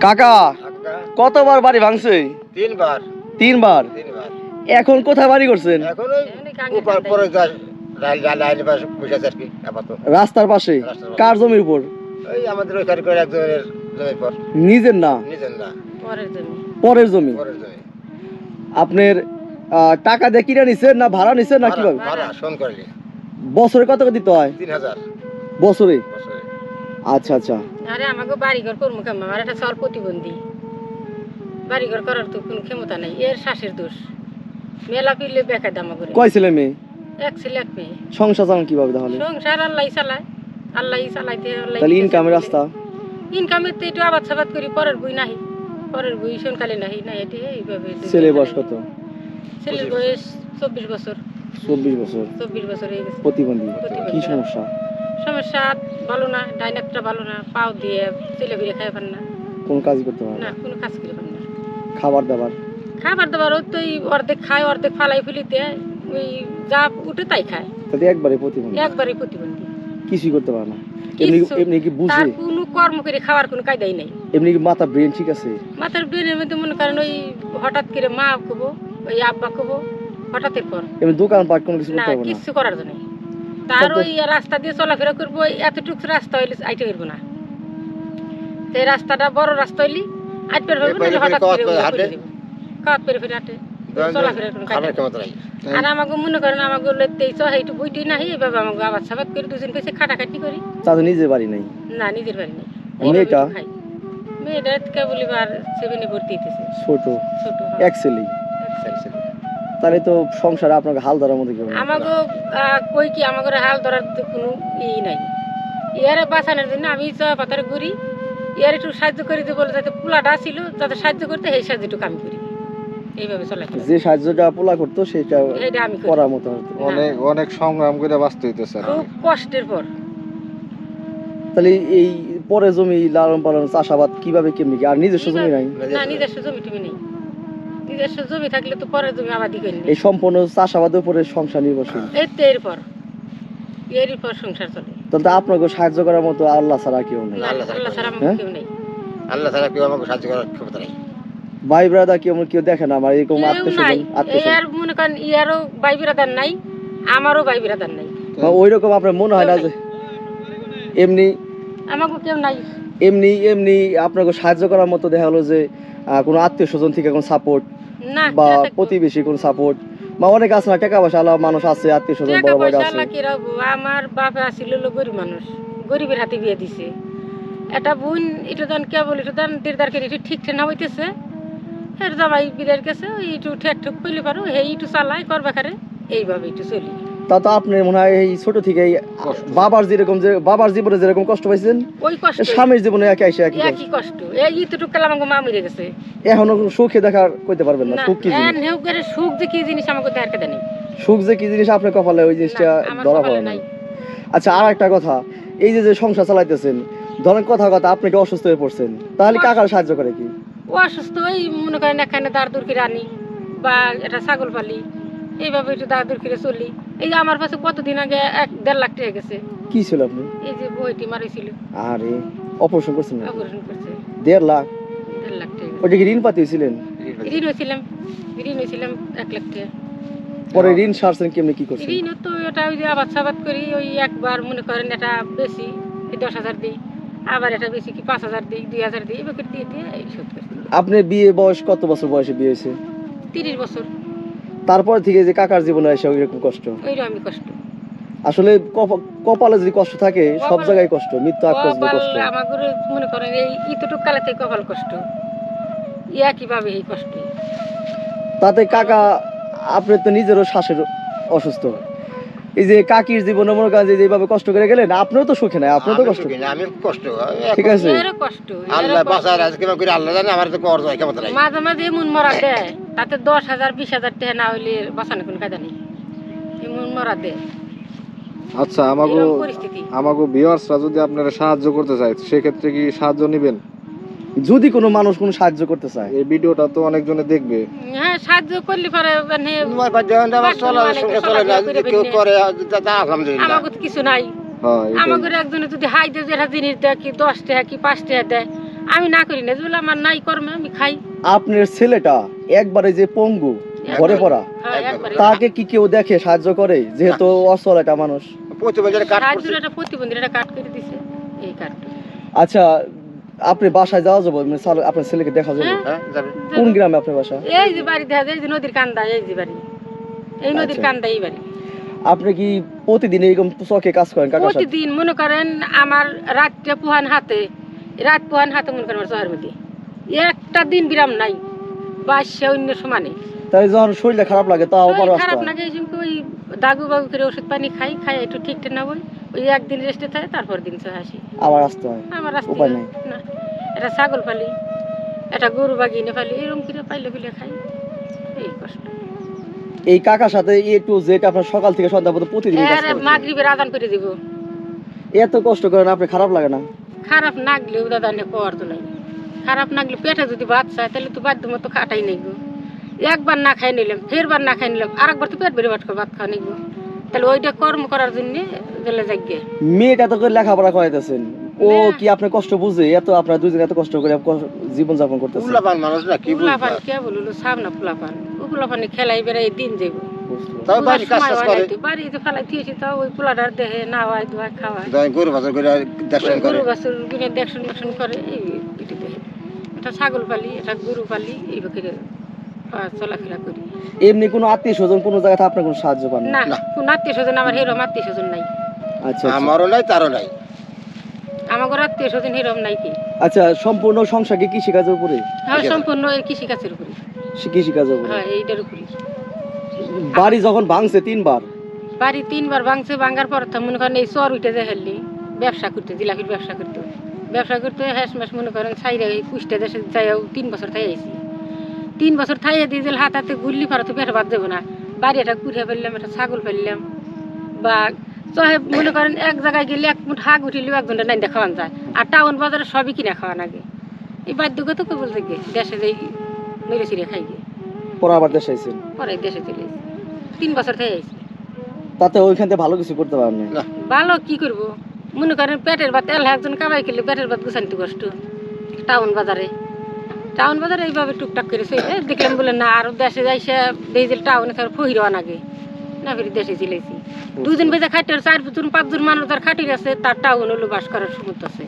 কাকা কতবার বাড়ি ভাঙছে? তিনবার। তিনবার? তিনবার। এখন কোথায় বাড়ি করছেন? এখন ওই উপর পরে লাইন লাইন পাশে বসে আছে আর কি রাস্তার পাশে? কার জমির উপর? আমাদের একজনের পর নিজের না? নিজের না। পরের জমি। পরের জমি? আপনার টাকা দিয়ে কিনে নিছেন না ভাড়া নিছেন না ভাড়া- কীভাবে? ভাড়া বছরে কত করে দিতে হয়? বছরে? বছরে। আচ্ছা আচ্ছা। আরে আমাকে বাড়িঘর করব কেমন? আমার একটা সল প্রতিবন্ধী। বাড়িঘর করার তো কোনো ক্ষমতা নাই এর শ্বাসের দোষ। মেলা পিলে বেকার দামা করে। কয় ছেলে মেয়ে? এক ছেলে এক মেয়ে। সংসার চালান কীভাবে তাহলে? সংসার আল্লাহ চালায়। আল্লাহ চালাইতে আল্লাহ তাহলে ইনকামের রাস্তা? ইনকামের তো একটু আবাদ সাবাদ করি পরের বই নাহি। পরের বই সোনকালে নাহি না এটি এইভাবে ছেলে বয়স কত? ছেলের বয়স চব্বিশ বছর। চব্বিশ বছর। চব্বিশ বছর হয়ে গেছে। প্রতিবন্ধী। কি সমস্যা? সমস্যা ভালো না ডাইনাকটা ভালো না পাও দিয়ে ছেলে ফিরে খাই পার না। কোন কাজ করতে পারে না? কোনো কাজ করে পান না। খাবার দাবার? খাবার দাবার ওই তো অর্ধেক খায় অর্ধেক ফালাই দেয় ওই যা উঠে তাই খায়। তাতে একবারে প্রতিবন্ধী। একবারে প্রতিবন্ধী। কিছুই করতে পারে না। এমনি এমনি কি বুঝে? তার কোনো কর্ম করে খাওয়ার কোনো কায়দাই নাই। এমনি কি মাথা ব্রেন ঠিক আছে? মাথার ব্রেনের মধ্যে মনে করেন ওই হঠাৎ করে মা কবো ওই আব্বা কবো হঠাৎের পর। এমনি দোকান পাট কোনো কিছু করতে পারবে না? কিচ্ছু করার জন্য তার ওই রাস্তা দিয়ে চলাফেরা করব এতটুকু রাস্তা হইলে আইতে পারব না। এই রাস্তাটা বড় রাস্তা হইলি পারব এরপরে হঠাৎ করে? কাত পেরে ফিরে হাঁটে? চলাফেরার কোনো কায়দা খাবার নেই। ক্ষমতা নাই আর আমাকে মনে করেন আমাকে লেতেই চ বইটি নাহি এইভাবে আমাকে আবার সাবাদ করে দুজন পেছে খাটাখাটি করি। তাদের নিজের বাড়ি নাই। না নিজের বাড়ি নেই। মেয়েটা? খাই। মেয়েটা কে বলিবার সেভেনে ভর্তি হইতেছে। ছোট। ছোট হ্যাঁ। এক ছেলেই তাহলে তো সংসারে আপনাকে হাল ধরার মতো কেউ নেই। আমাকে কই কি আমাকে হাল ধরার তো কোনো ই নাই। ইয়ারে বাঁচানোর জন্য আমি চা পাতার ঘুরি ইয়ার একটু সাহায্য করে দিয়ে বলে যাতে পোলাটা ছিল যাতে সাহায্য করতে সেই সাহায্যটুকু আমি করি। এইভাবে চলা যে সাহায্যটা পোলা করতো সেটা এইটা আমি করি। করার মতো অনেক অনেক সংগ্রাম করে বাঁচতে হইতেছে আর খুব কষ্টের পর। তাহলে এই পরে জমি লালন পালন চাষাবাদ কীভাবে কেমনি কি? আর নিজস্ব জমি নাই? না নিজস্ব জমি টমি নেই। নিজস্ব জমি থাকলে তো পরের জমি আবাদি করি এই সম্পূর্ণ চাষাবাদের উপরে সংসার নির্ভরশীল। এই তো এরপর। এরই সংসার চলে। তাহলে আপনাকে সাহায্য করার মতো আল্লাহ ছাড়া কেউ নেই। না, আল্লাহ ছাড়া আল্লাহ ছাড়া হ্যাঁ? কেউ নেই। আল্লাহ ছাড়া কেউ আমাকে সাহায্য করার ক্ষমতা নাই। ভাই ব্রাদা কেউ কেউ দেখে না আমার এরকম আত্মীয় নাই। স্বজন আত্মীয় এই আর মনে করেন ইয়ারও ভাই বিরাদার নাই আমারও ভাই বিরাদার নাই। ওই রকম আপনার মনে হয় না যে এমনি আমাকে কেউ নাই। এমনি এমনি আপনাকে সাহায্য করার মতো দেখা হলো যে কোনো আত্মীয় স্বজন থেকে কোনো সাপোর্ট বা প্রতিবেশী কোন সাপোর্ট বা অনেক আছে না টাকা পয়সা আলা মানুষ আছে আত্মীয় স্বজন বড় বড় আছে। আমার বাপে আসিল গরিব মানুষ। গরিবের হাতে বিয়ে দিছে। এটা বোন এটা দান কে বলি এটা দান দেড়দার কেটে ঠিক না হইতেছে। এর জামাই বিদার কাছে ওই একটু ঠেক ঠুক পেলে পারো হে একটু চালাই করবে খারে। এইভাবে একটু চলি। তা তো আপনি মনে হয় এই ছোট থেকে বাবার যেরকম যে বাবার জীবনে যেরকম কষ্ট পাইছেন ওই কষ্ট। স্বামীর জীবনে একই এসে একই একই কষ্ট। এই ইতুটুক কাল আমাকে মা মরে গেছে। এখনও সুখে দেখার কইতে পারবেন না সুখ কি জিনিস? এন হেউ করে সুখ যে কি জিনিস আমাকে দেখার কেদে নেই সুখ যে কি জিনিস আপনার কপালে ওই জিনিসটা ধরা পড়ে না। আচ্ছা আর একটা কথা এই যে যে সংসার চালাইতেছেন ধরেন কথা কথা আপনি কি অসুস্থ হয়ে পড়ছেন তাহলে কাকার সাহায্য করে কি? ও অসুস্থ ওই মনে করেন এখানে দাঁড় দূর করে আনি বা এটা ছাগল পালি এইভাবে একটু দাঁড় দূর করে চলি। এই যে আমার পাশে কতদিন আগে এক দেড় লাখ টাকা গেছে। কি ছিল আপনি? এই যে বইটি মারিছিল। আরে অপারেশন করছেন না? অপারেশন করছে। দেড় লাখ? দেড় লাখ টাকা ওটা কি ঋণ পাতি হয়েছিলেন ঋণ হয়েছিলাম। ঋণ হয়েছিলাম এক লাখ টাকা। পরে ঋণ সারছেন কেমনি কি করছেন? ঋণ তো এটা ওই যে আবাদ সাবাদ করি ওই একবার মনে করেন এটা বেশি এই দশ হাজার দিই। আবার এটা বেশি কি পাঁচ হাজার দিই দুই হাজার দিই এবার দিয়ে দিয়ে এই শোধ করছি। আপনার বিয়ে বয়স কত বছর বয়সে বিয়ে হয়েছে? তিরিশ বছর। তারপর থেকে যে কাকার জীবনে এসে এরকম কষ্ট? আমি কষ্ট। আসলে কপালে যদি কষ্ট থাকে সব জায়গায় কষ্ট মৃত্যু আগ পর্যন্ত কষ্ট। আমার মনে করেন এই ইতটুক কালাতে কপাল কষ্ট। ইয়া কীভাবে এই কষ্ট। তাতে কাকা আপনি তো নিজেরও শ্বাসের অসুস্থ। এই যে কাকির জীবনে মনে করেন যেভাবে কষ্ট করে গেলেন আপনিও তো সুখে নাই আপনিও তো কষ্ট আমি কষ্ট ঠিক আছে। আল্লাহ। বাঁচার আজকে করে আল্লাহ জানে আমার তো কর যায় ক্ষমতা নাই। মাঝে মাঝে এমন মরা দেয় তাতে দশ হাজার বিশ হাজার টাকা না হইলে বাঁচানো কোনো কায়দা নেই। এমন মরা দেয়। আচ্ছা ভিউয়ার্সরা যদি আপনারা সাহায্য করতে চায় সেক্ষেত্রে কি সাহায্য নেবেন? যদি কোনো মানুষ কোনো সাহায্য করতে চায়। এই ভিডিওটা তো অনেকজনে দেখবে। হ্যাঁ সাহায্য করলে পরে মানে তোমার বাদ দিয়ে আমার চলা সঙ্গে চলে না যদি কেউ করে তা- আলহামদুলিল্লাহ। কিছু নাই। হ্যাঁ। আমাকে একজনে যদি হাই দিয়ে যেটা জিনিস দেয় কি দশ টাকা কি পাঁচ টাকা দেয় আমি না করি না। যেগুলো আমার নাই কর্মে আমি খাই। আপনার ছেলেটা একবারে যে পঙ্গু ঘরে পড়া হ্যাঁ, তাকে কি কেউ দেখে সাহায্য করে? যেহেতু অসল একটা মানুষ। প্রতি বছর কাঠ সাহায্য একটা প্রতিবন্ধী কাট করে দিছে। এই কাটটা। আচ্ছা আপনি বাসায় যাওয়া যাব মানে আপনার ছেলেকে দেখা যাবে। হ্যাঁ। হ্যাঁ যাবে। কোন গ্রামে আপনার বাসা? এই যে বাড়ি দেখা যায় এই যে নদীর কান্দা এই যে বাড়ি। এই নদীর আচ্ছা। কান্দা এই বাড়ি। আপনি কি প্রতিদিন এরকম চকে কাজ করেন সাথে? প্রতিদিন মনে করেন আমার রাতটা পুহান হাতে রাত পুহান হাতে মনে করেন আমার শহরের মধ্যে। একটা দিন বিরাম নাই বাসে অন্য সমানে। তাই যখন শরীরটা খারাপ লাগে তাও খারাপ লাগে ওই দাগু বাগু করে ওষুধ পানি খাই খাই একটু ঠিকঠাক না বই ওই একদিন রেস্টে থাকে তারপর দিন চলে আসি। আবার আসতে হয়? আমার উপায় নেই। না এটা ছাগল পালি এটা গরু বাগিনে পালি এরকম করে পাইলে পেলে খাই। এই কষ্ট। এই কাকার সাথে এ টু জেড আপনার সকাল থেকে সন্ধ্যা পর্যন্ত প্রতিদিন কাজ করেন। মাগরিবের আদান করে দিব। এত কষ্ট করেন আপনি খারাপ লাগে না। খারাপ না গেলেও দাদা নে কর তো নাই। খারাপ না গেলে পেটে যদি ভাত চায় তাহলে তো বাধ্য মতো খাটাই নেই গো। একবার না খাই নিলাম ফেরবার না খাই নিলাম আরেকবার তো পেট ভরে ভাত করে ভাত খাওয়া নেই গো। তাহলে ওইটা কর্ম করার জন্য জেলে যাগে মেয়েটা তো করে লেখাপড়া করাইতেছেন। ও না। কি আপনার কষ্ট বুঝে? এত আপনার দুজন এত কষ্ট করে জীবন যাপন করতেছেন। উল্লাপান মানুষ না কি ফুলা পান কে বলল সামনা ফুলাপান ও খেলাই বেড়াই দিন যাব তাও বাড়ি কাজ টাজ করে। বাড়িতে ফেলাই দিয়েছি তাও ওই পোলাটার দেহে নাওয়ায় ধোয়া খাওয়ায়। যাই গরু বাজার করে দর্শন করে। গরু বাছুর কিনে দেখশন দেখশন করে এই এটা ছাগল পালি এটা গরু পালি এইভাবে চলাফেরা করি। এমনি কোনো আত্মীয় স্বজন কোনো জায়গাতে আপনার কোনো সাহায্য পান? না। কোন আত্মীয় স্বজন আমার হিরম আত্মীয় স্বজন নাই। আচ্ছা আচ্ছা। আমারও নাই তারও নাই। আমার আত্মীয় স্বজন হিরম নাই কি? আচ্ছা সম্পূর্ণ সংসার কি কৃষি কাজের উপরে? হ্যাঁ সম্পূর্ণ এই কৃষি কাজের উপরে। কৃষি কাজের উপরে? হ্যাঁ এইটার উপরে। বাড়ি যখন ভাঙছে তিনবার? বাড়ি তিনবার ভাঙছে ভাঙার পর তো মনে করেন এই চর উঠে যে হেললি ব্যবসা করতে জিলাপির ব্যবসা করতে। ব্যবসা করতে হ্যাস মাস মনে করেন সাইরে এই কুষ্টা দেশে যাইও তিন বছর থাই আইছি। তিন বছর থাইয়ে দিয়ে যে হাত হাতে গুল্লি ফারা তো পেটে বাদ দেবো না। বাড়ি একটা কুড়িয়ে ফেললাম একটা ছাগল ফেললাম। বা চহে মনে করেন এক জায়গায় গেলে এক মুঠ হাগ উঠিলেও একজনের নাইন্দা খাওয়ান যায়। আর টাউন বাজারে সবই কিনা খাওয়ান আগে। এই বাধ্যগত তো বলতে গে দেশে যাই মেরে চিড়ে খাই গে পরে আবার দেশে আইছেন? পরে দেশে চলে তিন বছর থেকে আইছি। তাতে ওইখান থেকে ভালো কিছু করতে পারেন না। ভালো কি করব? মনে করেন পেটের ভাত এলা একজন কামাই খেলে পেটের ভাত গুছানিতে কষ্ট। টাউন বাজারে। টাউন বাজার এইভাবে টুকটাক করে চলে দেখলাম বলে, না, আর দেশে যাইছে দেখছিল টাউনে তার ফহির আগে না, ফিরে দেশে চলেছি দুদিন বেজে খাইতে চার জন পাঁচজন মানুষ তার খাটির আছে, তার টাউন হলো বাস করার সমুদ্র আছে।